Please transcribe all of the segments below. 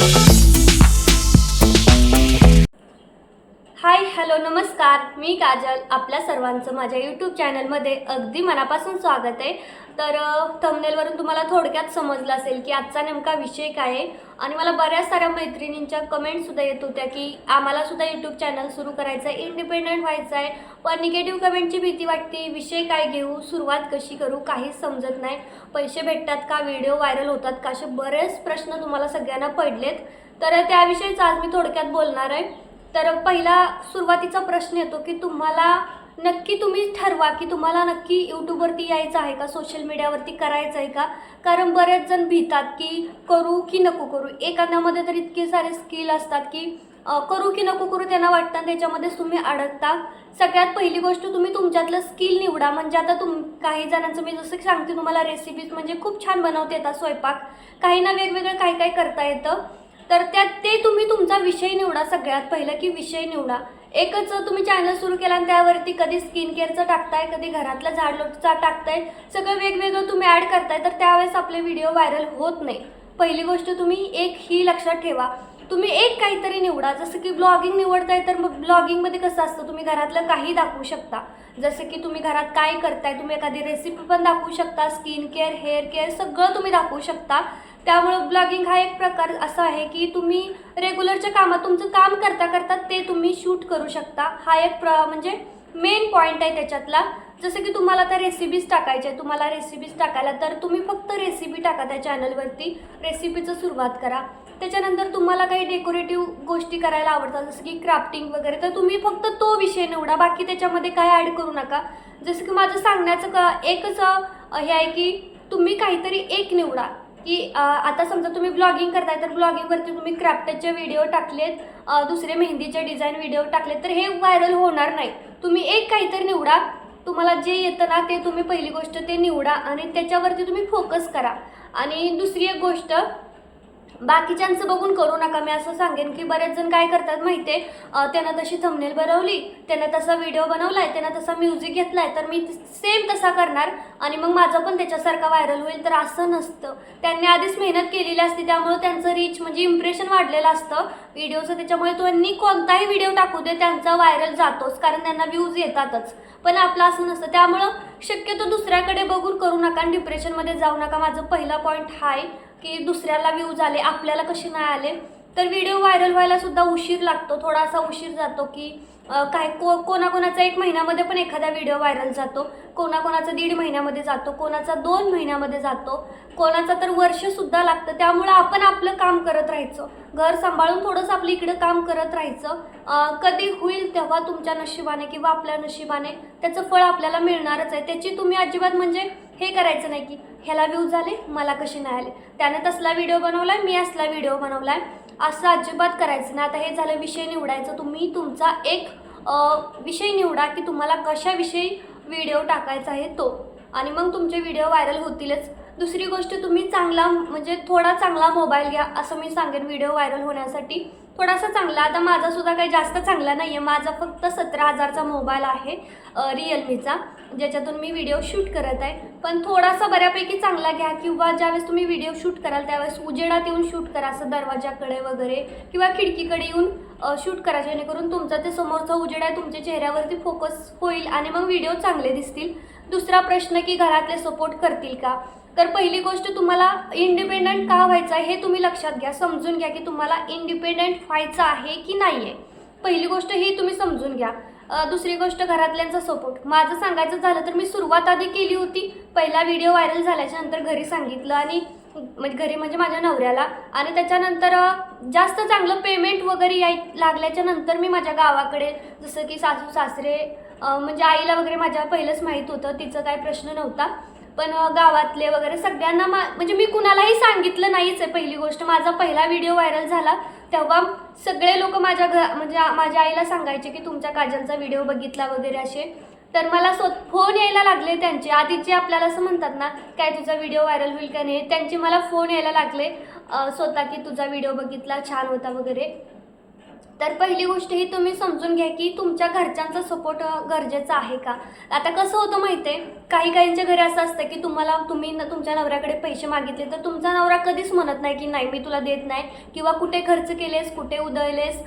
Hi hello नमस्कार. मी काजल. आपल्या सर्वांचं माझ्या यूट्यूब चॅनलमध्ये अगदी मनापासून स्वागत आहे. तर थंबनेलवरून तुम्हाला थोडक्यात समजलं असेल की आजचा नेमका विषय काय आहे. आणि मला बऱ्याच साऱ्या मैत्रिणींच्या कमेंटसुद्धा येत होत्या की आम्हालासुद्धा यूट्यूब चॅनल सुरू करायचं आहे इंडिपेंडंट व्हायचं आहे. पण निगेटिव्ह कमेंटची भीती वाटते विषय काय घेऊ सुरुवात कशी करू काहीच समजत नाही. पैसे भेटतात का व्हिडिओ व्हायरल होतात का असे बरेच प्रश्न तुम्हाला सगळ्यांना पडलेत. तर त्याविषयीच आज मी थोडक्यात बोलणार आहे. तर पहिला सुरुवातीचा प्रश्न येतो की तुम्हाला नक्की तुम्ही ठरवा की तुम्हाला नक्की यूट्यूबवरती यायचं आहे का? सोशल मीडियावरती करायचं आहे का? कारण बरेच जण भितात की करू की नको करू. एखाद्यामध्ये तर इतके सारे स्किल असतात की करू की नको करू त्यांना वाटतं आणि त्याच्यामध्येच तुम्ही अडकता. सगळ्यात पहिली गोष्ट तुम्ही तुमच्यातलं स्किल निवडा. म्हणजे आता तुम काही जणांचं मी जसं की सांगते तुम्हाला रेसिपीज म्हणजे खूप छान बनवता येतात स्वयंपाक. काहींना वेगवेगळं काही काही करता येतं. तर त्यात ते तुम्ही तुमचा विषय निवडा सगळ्यात पहिलं की विषय निवडा. एकच तुम्ही चॅनल सुरू केला आणि त्यावरती कधी स्किन केअरचं टाकताय कधी घरातलं झाड लोटचा टाकताय सगळं वेगवेगळं तुम्ही ॲड करताय तर त्यावेळेस आपले व्हिडिओ व्हायरल होत नाही. पहिली गोष्ट तुम्ही एक ही लक्षात ठेवा. तुम्ही एक काहीतरी निवडा. जसं की ब्लॉगिंग निवडताय तर मग ब्लॉगिंगमध्ये कसं असतं? तुम्ही घरातलं काही दाखवू शकता. जसं की तुम्ही घरात काय करताय तुम्ही एखादी रेसिपी पण दाखवू शकता. स्किन केअर हेअर केअर सगळं तुम्ही दाखवू शकता. त्यामुळं ब्लॉगिंग हा एक प्रकार असा आहे की तुम्ही रेग्युलरच्या कामात तुमचं काम करता करता ते तुम्ही शूट करू शकता. हा एक प्र म्हणजे मेन पॉईंट आहे त्याच्यातला. जसं की तुम्हाला आता रेसिपीज टाकायच्या आहे तुम्हाला रेसिपीज टाकायला तर तुम्ही फक्त रेसिपी टाका त्या चॅनलवरती रेसिपीचं सुरुवात करा. त्याच्यानंतर तुम्हाला काही डेकोरेटिव्ह गोष्टी करायला आवडतात जसं की क्राफ्टिंग वगैरे तर तुम्ही फक्त तो विषय निवडा. बाकी त्याच्यामध्ये काय ॲड करू नका. जसं की माझं सांगण्याचं का एकच हे आहे की तुम्ही काहीतरी एक निवडा. की आता समजा तुम्ही ब्लॉगिंग करताय तर ब्लॉगिंगवरती तुम्ही क्राफ्टचे व्हिडिओ टाकलेत दुसरे मेहंदीचे डिझाईन व्हिडिओ टाकलेत तर हे व्हायरल होणार नाही. तुम्ही एक काहीतरी निवडा तुम्हाला जे येतं ना ते तुम्ही पहिली गोष्ट ते निवडा आणि त्याच्यावरती तुम्ही फोकस करा. आणि दुसरी एक गोष्ट बाकीच्यांचं बघून करू नका. मी असं सांगेन की बरेच जण काय करतात माहिती आहे त्यानं तशी थंबनेल बनवली त्यानं तसा व्हिडिओ बनवला आहे त्यानं तसा म्युझिक घेतला आहे तर मी सेम तसा करणार आणि मग माझं पण त्याच्यासारखा व्हायरल होईल. तर असं नसतं. त्यांनी आधीच मेहनत केलेली असते त्यामुळे त्यांचं रीच म्हणजे इम्प्रेशन वाढलेलं असतं. व्हिडिओचं त्याच्यामुळे त्यांनी कोणताही व्हिडिओ टाकू दे त्यांचा व्हायरल जातोच कारण त्यांना व्ह्यूज येतातच. पण आपलं असं नसतं. त्यामुळं शक्यतो दुसऱ्याकडे बघून करू नका आणि डिप्रेशनमध्ये जाऊ नका. माझं पहिला पॉईंट हा आहे की दुसऱ्याला व्ह्यूज आले आपल्याला कसे नाही आले? तर व्हिडिओ व्हायरल व्हायला सुद्धा उशीर लागतो थोडासा उशीर जातो की काय को कोणाकोणाचा एक महिन्यामध्ये पण एखादा व्हिडिओ व्हायरल जातो कोणाकोणाचा दीड महिन्यामध्ये जातो कोणाचा दोन महिन्यामध्ये जातो कोणाचा तर वर्षसुद्धा लागतं त्यामुळं आपण आपलं काम करत राहायचं. घर सांभाळून थोडंसं आपलं इकडं काम करत राहायचं. कधी होईल तेव्हा तुमच्या नशिबाने किंवा आपल्या नशिबाने त्याचं फळ आपल्याला मिळणारच आहे. त्याची तुम्ही अजिबात म्हणजे हे करायचं नाही की ह्याला व्ह्यूज झाले मला कसे नाही आले. त्याने तसला व्हिडिओ बनवला मी असला व्हिडिओ बनवला असं अजिबात करायचं नाही. आता हे झालं विषय निवडायचं. तुम्ही तुमचा एक विषय निवडा की तुम्हाला कशाविषयी व्हिडिओ टाकायचा आहे तो. आणि मग तुमचे व्हिडिओ व्हायरल होतीलच. दुसरी गोष्ट तुम्ही चांगला म्हणजे थोडा चांगला मोबाईल घ्या असं मी सांगेन व्हिडिओ व्हायरल होण्यासाठी. थोडासा चांगला. आता माझासुद्धा काही जास्त चांगला नाही आहे माझा फक्त सतरा हजारचा मोबाईल आहे रिअलमीचा ज्याच्यातून मी व्हिडिओ शूट करत आहे. पण थोडासा बऱ्यापैकी चांगला घ्या किंवा ज्यावेळेस तुम्ही व्हिडिओ शूट कराल त्यावेळेस उजेडात येऊन शूट करा असं दरवाजाकडे वगैरे किंवा खिडकीकडे येऊन शूट करा जेणेकरून तुमचा ते समोरचा उजेड आहे तुमच्या चेहऱ्यावरती फोकस होईल आणि मग व्हिडिओ चांगले दिसतील. दुसरा प्रश्न की घरातले सपोर्ट करतील का? तर पहिली गोष्ट तुम्हाला इंडिपेंडंट का व्हायचं आहे हे तुम्ही लक्षात घ्या. समजून घ्या की तुम्हाला इंडिपेंडंट व्हायचं आहे की नाही आहे पहिली गोष्ट ही तुम्ही समजून घ्या. दुसरी गोष्ट घरातल्यांचा सपोर्ट माझं सांगायचं झालं तर मी सुरुवात आधी केली होती. पहिला व्हिडिओ व्हायरल झाल्याच्यानंतर घरी सांगितलं आणि म्हणजे घरी म्हणजे माझ्या नवऱ्याला. आणि त्याच्यानंतर जास्त चांगलं पेमेंट वगैरे याय लागल्याच्या नंतर मी माझ्या गावाकडे जसं की सासू सासरे म्हणजे आईला वगैरे माझ्या पहिलंच माहीत होतं. तिचं काय प्रश्न नव्हता. पण गावातले वगैरे सगळ्यांना मा म्हणजे मी कुणालाही सांगितलं नाहीच आहे पहिली गोष्ट. माझा पहिला व्हिडिओ व्हायरल झाला. तेव्हा सगळे लोक माझ्या घ म्हणजे माझ्या आईला सांगायचे की तुमच्या काजलचा व्हिडिओ बघितला वगैरे असे. तर मला स्वत फोन यायला लागले त्यांचे. आधीचे आपल्याला असं म्हणतात ना काय तुझा व्हिडिओ व्हायरल होईल का नाही? त्यांचे मला फोन यायला लागले स्वतः की तुझा व्हिडिओ बघितला छान होता वगैरे. तर पहिली गोष्ट ही तुम्ही समजून घ्या की तुमच्या घरच्यांचा सपोर्ट गरजेचा आहे का? आता कसं होतं माहिती आहे काही काहींच्या घरी असं असतं की तुम्हाला तुम्ही न- तुमच्या नवऱ्याकडे पैसे मागितले तर तुमचा नवरा कधीच म्हणत नाही की नाही मी तुला देत नाही किंवा कुठे खर्च केलेस कुठे उदळलेस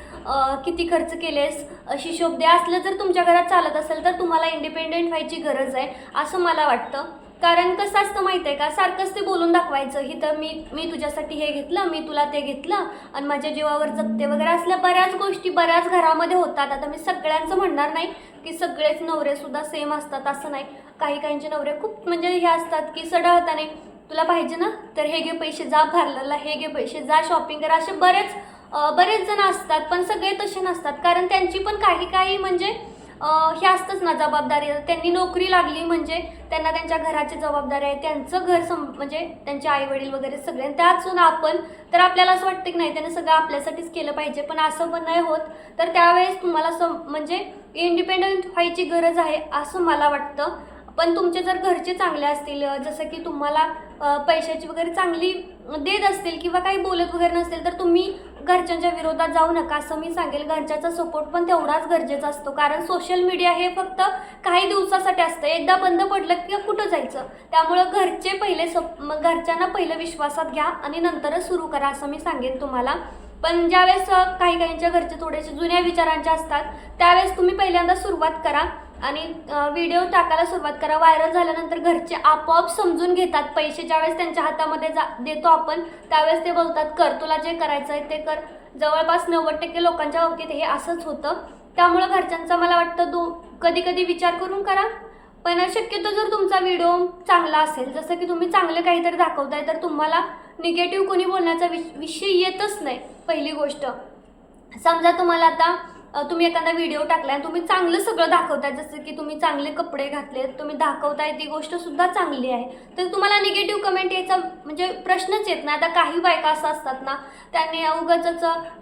किती खर्च केलेस अशी शोभ दे असलं जर तुमच्या घरात चालत असेल तर तुम्हाला इंडिपेंडेंट व्हायची गरज आहे असं मला वाटतं. कारण कसं असतं माहिती आहे का? सारखंच ते बोलून दाखवायचं ही तर मी मी तुझ्यासाठी हे घेतलं मी तुला ते घेतलं आणि माझ्या जीवावर जगते. वगैरे असल्या बऱ्याच गोष्टी बऱ्याच घरामध्ये होतात. आता मी सगळ्यांचं म्हणणार नाही की सगळेच नवरेसुद्धा सेम असतात असं नाही. काही काहींचे नवरे खूप म्हणजे हे असतात की सडा हाताने तुला पाहिजे ना? तर हे घे पैसे जा पार्लरला हे घे पैसे जा शॉपिंग करा. असे बरेच बरेच जण असतात पण सगळे तसे नसतात. कारण त्यांची पण काही काही म्हणजे हे असतंच ना जबाबदारी. त्यांनी नोकरी लागली म्हणजे त्यांना त्यांच्या घराची जबाबदारी आहे. त्यांचं घर सं म्हणजे त्यांचे आई वडील वगैरे सगळे. आणि त्यातून आपण तर आपल्याला असं वाटतं की नाही त्यानं सगळं आपल्यासाठीच केलं पाहिजे. पण असं पण नाही होत. तर त्यावेळेस तुम्हाला सम म्हणजे इंडिपेंडंट व्हायची गरज आहे असं मला वाटतं. पण तुमचे जर घरचे चांगले असतील जसं की तुम्हाला पैशाची वगैरे चांगली देत असतील किंवा काही बोलत वगैरे नसतील तर तुम्ही घरच्यांच्या विरोधात जाऊ नका. असं मी सांगेल घरच्याचा सपोर्ट पण तेवढाच गरजेचा असतो. कारण सोशल मीडिया हे फक्त काही दिवसासाठी असतं. एकदा बंद पडलं की कुठं जायचं? त्यामुळं घरचे पहिले सप घरच्यांना पहिलं विश्वासात घ्या आणि नंतरच सुरू करा असं मी सांगेन तुम्हाला. पण ज्यावेळेस काही काहींच्या घरचे थोडेसे जुन्या विचारांचे असतात त्यावेळेस तुम्ही पहिल्यांदा सुरुवात करा. आणि व्हिडिओ टाकायला सुरुवात करा. व्हायरल झाल्यानंतर घरचे आपोआप समजून घेतात. पैसे ज्यावेळेस त्यांच्या हातामध्ये जा देतो आपण त्यावेळेस ते बोलतात कर तुला जे करायचं आहे ते कर. जवळपास नव्वद टक्के लोकांच्या बाबतीत हे असंच होतं. त्यामुळं घरच्यांचा मला वाटतं दो कधी कधी विचार करून करा. पण शक्यतो जर तुमचा व्हिडिओ चांगला असेल जसं की तुम्ही चांगलं काहीतरी दाखवताय तर तुम्हाला निगेटिव्ह कोणी बोलण्याचा विष विषय येतच नाही पहिली गोष्ट. समजा तुम्हाला आता तुम्ही एखादा व्हिडिओ टाकलाय आणि तुम्ही चांगलं सगळं दाखवताय जसं की तुम्ही चांगले कपडे घातलेत तुम्ही दाखवताय ती गोष्ट सुद्धा चांगली आहे. तर तुम्हाला निगेटिव्ह कमेंट यायचा म्हणजे प्रश्नच येत नाही. आता काही बायका असं असतात ना त्यांनी उगाच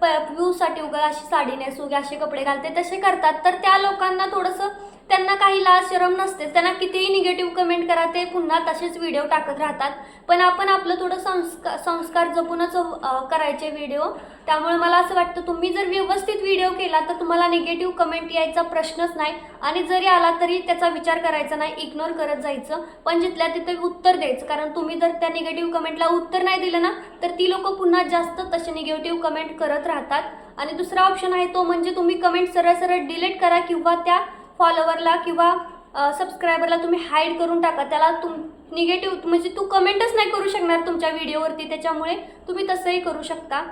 व्ह्यूसाठी उगा अशी साडी नेसू उगा असे कपडे घालते तसे करतात. तर त्या लोकांना थोडंसं त्यांना काही लाज शरम नसते. त्यांना कितीही निगेटिव्ह कमेंट करा ते पुन्हा तसेच व्हिडिओ टाकत राहतात. पण आपण आपलं थोडं संस्कार संस्कार जपूनच करायचे व्हिडिओ त्यामुळे मला असं वाटतं तुम्ही जर व्यवस्थित व्हिडिओ केला तर तुम्हाला निगेटिव्ह कमेंट यायचा प्रश्नच नाही. आणि जरी आला तरी त्याचा विचार करायचा नाही इग्नोर करत जायचं. पण जिथल्या तिथे उत्तर द्यायचं. कारण तुम्ही जर त्या निगेटिव्ह कमेंटला उत्तर नाही दिलं ना तर ती लोक पुन्हा जास्त तसे निगेटिव्ह कमेंट करत राहतात. आणि दुसरा ऑप्शन आहे तो म्हणजे तुम्ही कमेंट सरळ सरळ डिलीट करा किंवा त्या फॉलोवरला किंवा सबस्क्रायबरला तुम्ही हाईड करून टाका. त्याला तुम निगेटिव्ह म्हणजे तू कमेंटच नाही करू शकणार तुमच्या व्हिडिओवरती त्याच्यामुळे तुम्ही तसंही करू शकता.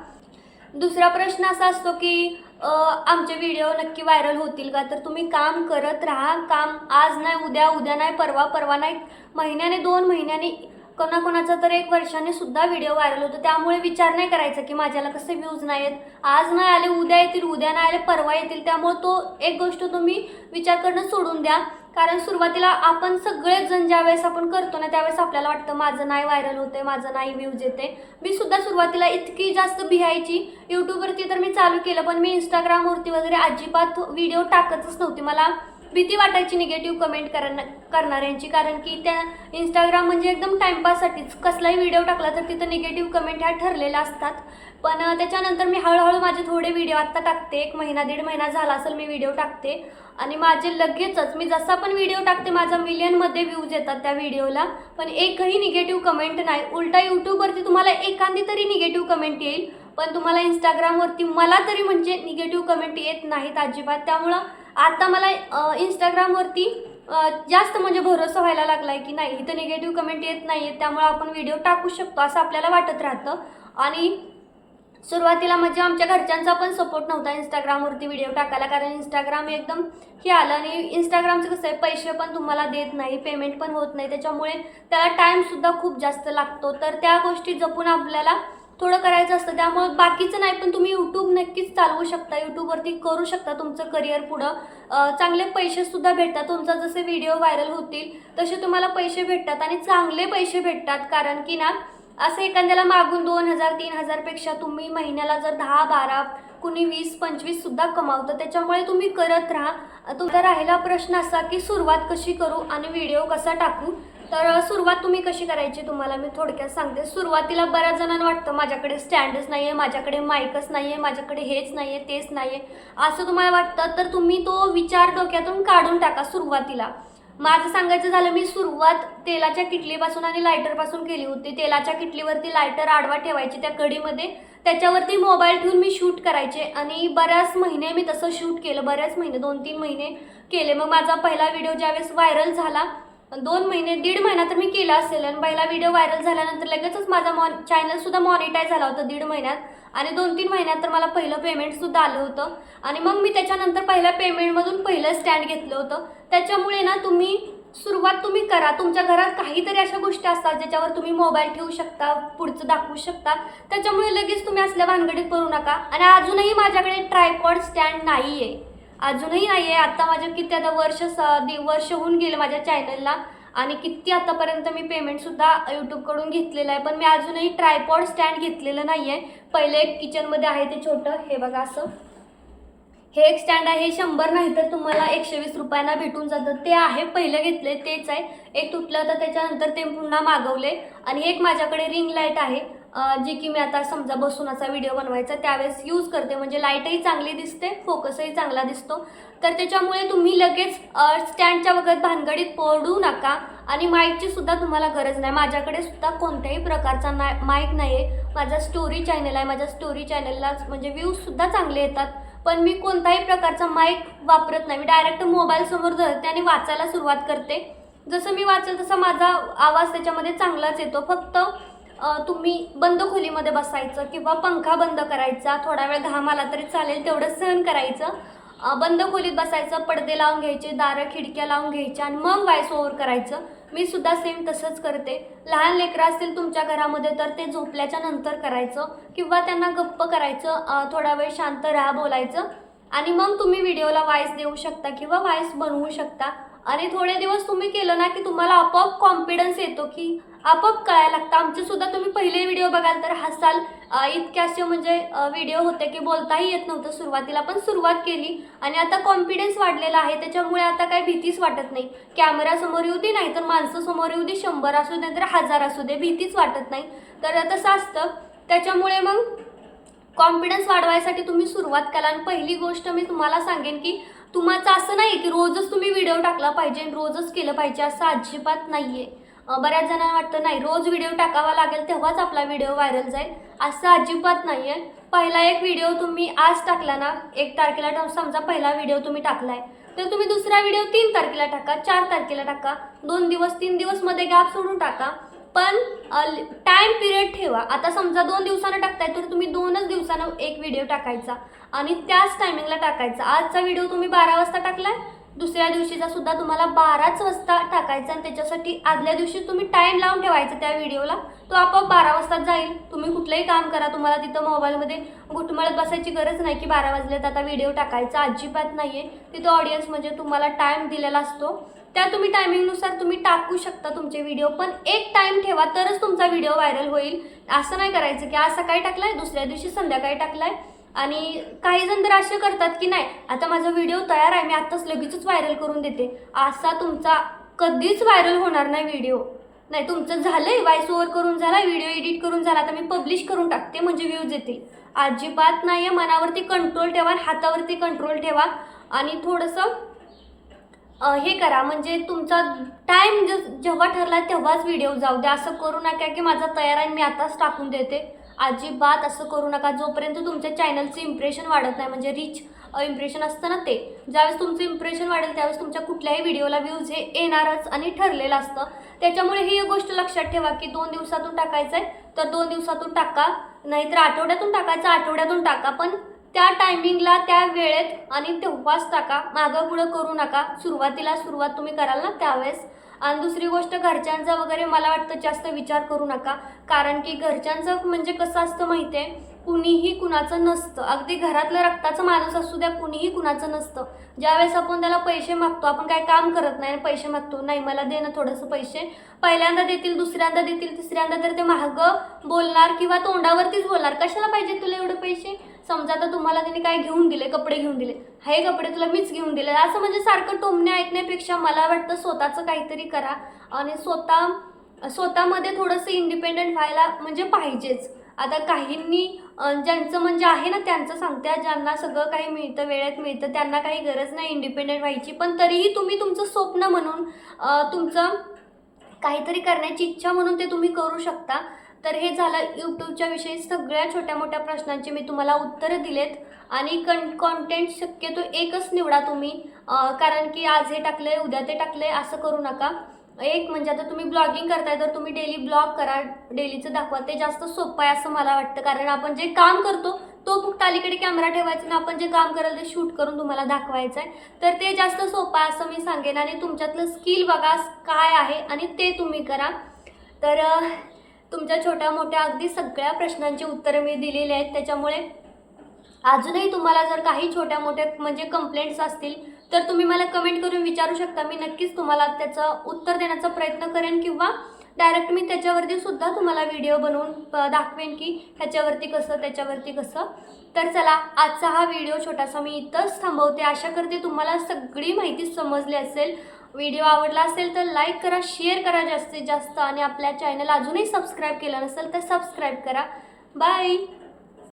दुसरा प्रश्न असा असतो की आमचे व्हिडिओ नक्की व्हायरल होतील का? तर तुम्ही काम करत राहा. काम आज नाही उद्या उद्या नाही परवा परवा नाही. महिन्याने दोन महिन्याने कोणाकोणाचा तर एक वर्षाने सुद्धा व्हिडिओ व्हायरल होतो. त्यामुळे विचार नाही करायचा की माझ्याला कसे व्ह्यूज नाही आहेत आज नाही आले उद्या येतील उद्या नाही आले परवा येतील. त्यामुळे तो एक गोष्ट तुम्ही विचार करणं सोडून द्या. कारण सुरुवातीला आपण सगळेच जण ज्यावेळेस आपण करतो ना त्यावेळेस आपल्याला वाटतं माझं नाही व्हायरल होते माझं नाही व्ह्यूज येते मी सुद्धा सुरुवातीला इतकी जास्त भिहायची यूट्यूबवरती तर मी चालू केलं पण मी इंस्टाग्रामवरती वगैरे अजिबात व्हिडिओ टाकतच नव्हती. मला भीती वाटायची निगेटिव्ह कमेंट करण्या करणाऱ्यांची. कारण की त्या इंस्टाग्राम म्हणजे एकदम टाईमपाससाठीच कसलाही व्हिडिओ टाकला तर तिथं निगेटिव्ह कमेंट ह्या ठरलेल्या असतात. पण त्याच्यानंतर मी हळूहळू माझे थोडे व्हिडिओ आत्ता टाकते. एक महिना दीड महिना झाला असेल मी व्हिडिओ टाकते. आणि माझे लगेचच मी जसा पण व्हिडिओ टाकते माझा मिलियनमध्ये व्ह्यूज येतात त्या व्हिडिओला पण एकही निगेटिव्ह कमेंट नाही. उलटा यूट्यूबवरती तुम्हाला एखादी तरी निगेटिव्ह कमेंट येईल. पण तुम्हाला इंस्टाग्रामवरती मला तरी म्हणजे निगेटिव्ह कमेंट येत नाहीत अजिबात. त्यामुळं आता मला इंस्टाग्रामवरती जास्त म्हणजे भरोसा व्हायला लागला आहे की नाही इथं निगेटिव्ह कमेंट येत नाही आहेत त्यामुळे आपण व्हिडिओ टाकू शकतो असं आपल्याला वाटत राहतं. आणि सुरुवातीला म्हणजे आमच्या घरच्यांचा पण सपोर्ट नव्हता इंस्टाग्रामवरती व्हिडिओ टाकायला कारण इंस्टाग्राम एकदम हे आलं आणि इंस्टाग्रामचं कसं आहे पैसे पण तुम्हाला देत नाही पेमेंट पण होत नाही त्याच्यामुळे त्याला टाईमसुद्धा खूप जास्त लागतो. तर त्या गोष्टी जपून आपल्याला थोडं करायचं असतं. त्यामुळे बाकीचं नाही पण तुम्ही यूट्यूब नक्कीच चालवू शकता. यूट्यूबवरती करू शकता तुमचं करिअर पुढं. चांगले पैसेसुद्धा भेटतात. तुमचा जसे व्हिडिओ व्हायरल होतील तसे तुम्हाला पैसे भेटतात आणि चांगले पैसे भेटतात. कारण की ना असं एखाद्याला मागून दोन हजार तीन हजारपेक्षा तुम्ही महिन्याला जर दहा बारा कुणी वीस पंचवीस सुद्धा कमावतं त्याच्यामुळे तुम्ही करत राहा. तुमचा राहिला प्रश्न असा की सुरुवात कशी करू आणि व्हिडिओ कसा टाकू? तर सुरुवात तुम्ही कशी करायची तुम्हाला? मी थोडक्यात सांगते. सुरुवातीला बऱ्याच जणांना वाटतं माझ्याकडे स्टँडच नाही आहे माझ्याकडे माईकच नाही आहे माझ्याकडे हेच नाही आहे तेच नाही आहे असं तुम्हाला वाटतं तर तुम्ही तो विचार डोक्यातून काढून टाका सुरुवातीला. माझं सांगायचं झालं मी सुरुवात तेलाच्या किटलीपासून आणि लायटरपासून केली होती. तेलाच्या किटलीवरती लायटर आडवा ठेवायची त्या कडीमध्ये त्याच्यावरती मोबाईल ठेवून मी शूट करायचे आणि बऱ्याच महिने मी तसं शूट केलं. बऱ्याच महिने दोन तीन महिने केले. मग माझा पहिला व्हिडिओ ज्यावेळेस व्हायरल झाला दोन महिने दीड महिना तर मी केला असेल आणि पहिला व्हिडिओ व्हायरल झाल्यानंतर लगेचच माझा मॉन चॅनलसुद्धा मॉनिटाईज झाला होता दीड महिन्यात. आणि दोन तीन महिन्यात तर मला पहिलं पेमेंटसुद्धा आलं होतं. आणि मग मी त्याच्यानंतर पहिल्या पेमेंटमधून पहिलं स्टँड घेतलं होतं. त्याच्यामुळे ना तुम्ही सुरुवात तुम्ही करा. तुमच्या घरात काहीतरी अशा गोष्टी असतात ज्याच्यावर तुम्ही मोबाईल ठेवू शकता पुढचं दाखवू शकता. त्याच्यामुळे लगेच तुम्ही असल्या भानगडीत करू नका. आणि अजूनही माझ्याकडे ट्रायपॉड स्टँड नाही आहे अजूनही नाही आहे आत्ता माझं किती आता वर्ष स- वर्ष होऊन गेलं माझ्या चॅनलला आणि किती आतापर्यंत मी पेमेंटसुद्धा यूट्यूबकडून घेतलेलं आहे. पण मी अजूनही ट्रायपॉड स्टँड घेतलेलं नाही आहे पहिले एक किचनमध्ये आहे ते छोटं. हे बघा असं. हे एक स्टँड आहे. हे शंभर नाही तर तुम्हाला एकशे वीस रुपयांना भेटून जातं. ते आहे पहिलं घेतले तेच आहे. एक तुटलं तर त्याच्यानंतर ते पुन्हा मागवले आणि एक माझ्याकडे रिंग लाइट आहे. जे की मी आता समजा बसून असा व्हिडिओ बनवायचा त्यावेळेस यूज करते. म्हणजे लाईटही चांगली दिसते फोकसही चांगला दिसतो. तर त्याच्यामुळे तुम्ही लगेच स्टँडच्या वगैरे भानगडीत पडू नका. आणि माईकची सुद्धा तुम्हाला गरज नाही. माझ्याकडे सुद्धा कोणत्याही प्रकारचा ना माईक नाही आहे माझा स्टोरी चॅनल आहे. माझ्या स्टोरी चॅनलला म्हणजे व्ह्यूजसुद्धा चांगले येतात. पण मी कोणताही प्रकारचा माईक वापरत नाही. मी डायरेक्ट मोबाईलसमोर धरते आणि वाचायला सुरुवात करते. जसं मी वाचेल तसा माझा आवाज त्याच्यामध्ये चांगलाच येतो. फक्त तुम्ही बंद खोलीमध्ये बसायचं किंवा पंखा बंद करायचा थोडा वेळ घाम आला तरी चालेल तेवढं सहन करायचं. बंद खोलीत बसायचं पडदे लावून घ्यायचे दारं खिडक्या लावून घ्यायच्या आणि मग व्हायस ओव्हर करायचं. मी सुद्धा सेम तसंच करते. लहान लेकरं असतील तुमच्या घरामध्ये तर ते झोपल्याच्या नंतर करायचं किंवा त्यांना गप्प करायचं थोडा वेळ शांत राहा बोलायचं आणि मग तुम्ही व्हिडिओला व्हॉइस देऊ शकता किंवा व्हॉइस बनवू शकता. आणि थोडे दिवस तुम्ही केलं ना की तुम्हाला आपोआप कॉन्फिडन्स येतो की आपोआप कळायला लागतं. आमचे सुद्धा तुम्ही पहिले व्हिडिओ बघाल तर हसाल. इतके असे म्हणजे व्हिडिओ होते की बोलताही येत नव्हतं सुरुवातीला पण सुरुवात केली. आणि आता कॉन्फिडन्स वाढलेला आहे. त्याच्यामुळे आता काही भीतीच वाटत नाही. कॅमेरासमोर येऊ दे नाही तर माणसं समोर येऊ दे शंभर असू दे तर हजार असू दे भीतीच वाटत नाही. तर तसं असतं. त्याच्यामुळे मग कॉन्फिडन्स वाढवायसाठी तुम्ही सुरुवात करा. आणि पहिली गोष्ट मी तुम्हाला सांगेन की तुम्हाला असं नाही की रोजच तुम्ही व्हिडिओ टाकला पाहिजे आणि रोजच केलं पाहिजे असं अजिबात नाही आहे बऱ्याच जणांना वाटतं नाही रोज व्हिडिओ टाकावा लागेल तेव्हाच आपला व्हिडिओ व्हायरल जाईल. असं अजिबात नाही आहे पहिला एक व्हिडिओ तुम्ही आज टाकला ना एक तारखेला समजा पहिला व्हिडिओ तुम्ही टाकलाय तर तुम्ही दुसरा व्हिडिओ तीन तारखेला टाका चार तारखेला टाका दोन दिवस तीन दिवसमध्ये गॅप सोडून टाका. पण टाईम पिरियड ठेवा. आता समजा दोन दिवसानं टाकताय तर तुम्ही दोनच दिवसानं एक व्हिडिओ टाकायचा आणि त्याच टायमिंगला टाकायचा. आजचा व्हिडिओ तुम्ही बारा वाजता टाकलाय? दुसऱ्या दिवशीचा सुद्धा तुम्हाला बाराच वाजता टाकायचा आणि त्याच्यासाठी आदल्या दिवशी तुम्ही टाईम लावून ठेवायचा त्या व्हिडिओला तो आपोआप बारा वाजता जाईल. तुम्ही कुठलंही काम करा तुम्हाला तिथं मोबाईलमध्ये घुटमळत बसायची गरज नाही की बारा वाजलेत आता व्हिडिओ टाकायचा अजिबात नाही आहे तिथं ऑडियन्स म्हणजे तुम्हाला टाईम दिलेला असतो. त्या तुम्ही टायमिंगनुसार तुम्ही टाकू शकता तुमचे व्हिडिओ पण एक टाईम ठेवा तरच तुमचा व्हिडिओ व्हायरल होईल. असं नाही करायचं की आज सकाळी टाकलाय दुसऱ्या दिवशी संध्याकाळी टाकलाय. आणि काही जण तर असे करतात की नाही आता माझा व्हिडिओ तयार आहे मी आत्ताच लगेचच व्हायरल करून देते. असा तुमचा कधीच व्हायरल होणार नाही व्हिडिओ नाही तुमचं झालं आहे व्हॉइस ओव्हर करून झाला व्हिडिओ एडिट करून झाला आता मी पब्लिश करून टाकते म्हणजे व्ह्यूज येतील. अजिबात नाही आहे मनावरती कंट्रोल ठेवा हातावरती कंट्रोल ठेवा. आणि थोडंसं हे करा म्हणजे तुमचा टाईम जेव्हा ठरला तेव्हाच व्हिडिओ जाऊ द्या. असं करू नका की माझा तयार आहे मी आताच टाकून देते. अजिबात असं करू नका. जोपर्यंत तुमच्या चॅनलचं इम्प्रेशन वाढत नाही म्हणजे रिच इम्प्रेशन असतं ना ते ज्यावेळेस तुमचं इम्प्रेशन वाढेल त्यावेळेस तुमच्या कुठल्याही व्हिडिओला व्ह्यूज हे येणारच आणि ठरलेलं असतं. त्याच्यामुळे ही एक गोष्ट लक्षात ठेवा की दोन दिवसातून टाकायचं आहे तर दोन दिवसातून टाका. नाहीतर आठवड्यातून टाकायचं आठवड्यातून टाका. पण त्या टायमिंगला त्या वेळेत आणि तेव्हाच टाका. मागं पुढं करू नका. सुरुवातीला सुरुवात तुम्ही कराल ना त्यावेळेस. आणि दुसरी गोष्ट घरच्यांचा वगैरे मला वाटतं जास्त विचार करू नका. कारण की घरच्यांचं म्हणजे कसं असतं माहिती आहे कुणीही कुणाचं नसतं. अगदी घरातलं रक्ताचं माणूस असू द्या कुणीही कुणाचं नसतं. ज्यावेळेस आपण त्याला पैसे मागतो आपण काय काम करत नाही पैसे मागतो. नाही मला दे ना थोडंसं पैसे. पहिल्यांदा देतील दुसऱ्यांदा देतील तिसऱ्यांदा तर ते महाग बोलणार किंवा तोंडावरतीच बोलणार. कशाला पाहिजे तुला एवढे पैसे? समजा आता तुम्हाला त्यांनी काय घेऊन दिले कपडे घेऊन दिले. हे कपडे तुला मीच घेऊन दिले. असं म्हणजे सारखं टोमणे ऐकण्यापेक्षा मला वाटतं स्वतःचं काहीतरी करा आणि स्वतः स्वतःमध्ये थोडंसं इंडिपेंडंट व्हायला म्हणजे पाहिजेच. आता काहींनी ज्यांचं म्हणजे आहे ना त्यांचं सांगते. ज्यांना सगळं काही मिळतं वेळेत मिळतं त्यांना काही गरज नाही इंडिपेंडंट व्हायची. पण तरीही तुम्ही तुमचं स्वप्न म्हणून तुमचं काहीतरी करण्याची इच्छा म्हणून ते तुम्ही करू शकता. तर हे झालं यूट्यूबच्या विषयी सगळ्या छोट्या मोठ्या प्रश्नांची मी तुम्हाला उत्तरं दिलेत. आणि कं कॉन्टेंट शक्यतो एकच निवडा तुम्ही. कारण की आज हे टाकलं आहे उद्या ते टाकलं आहे असं करू नका. एक म्हणजे आता तुम्ही ब्लॉगिंग करताय तर तुम्ही डेली ब्लॉग करा डेलीचं दाखवा. ते जास्त सोपं आहे असं मला वाटतं. कारण आपण जे काम करतो तो फक्त अलीकडे कॅमेरा ठेवायचा आणि आपण जे काम कराल ते शूट करून तुम्हाला दाखवायचं आहे. तर ते जास्त सोपं आहे असं मी सांगेन. आणि तुमच्यातलं स्किल बघा काय आहे आणि ते तुम्ही करा. तर तुमच्या छोट्या मोठ्या अगदी सगळ्या प्रश्नांची उत्तरं मी दिलेली आहेत. त्याच्यामुळे अजूनही तुम्हाला जर काही छोट्या मोठ्या म्हणजे कंप्लेंट्स असतील तर तुम्ही मला कमेंट करून विचारू शकता. मी नक्कीच तुम्हाला त्याचं उत्तर देण्याचा प्रयत्न करेन किंवा डायरेक्ट मी त्याच्यावरती सुद्धा तुम्हाला व्हिडिओ बनवून प- दाखवेन की ह्याच्यावरती कसं त्याच्यावरती कसं. तर चला आजचा हा व्हिडिओ छोटासा मी इथंच थांबवते. आशा करते तुम्हाला सगळी माहिती समजली असेल. व्हिडिओ आवडला असेल तर लाईक करा शेअर करा जास्तीत जास्त आणि आपल्या चॅनल अजूनही सबस्क्राईब केलं नसेल तर सबस्क्राईब करा. बाय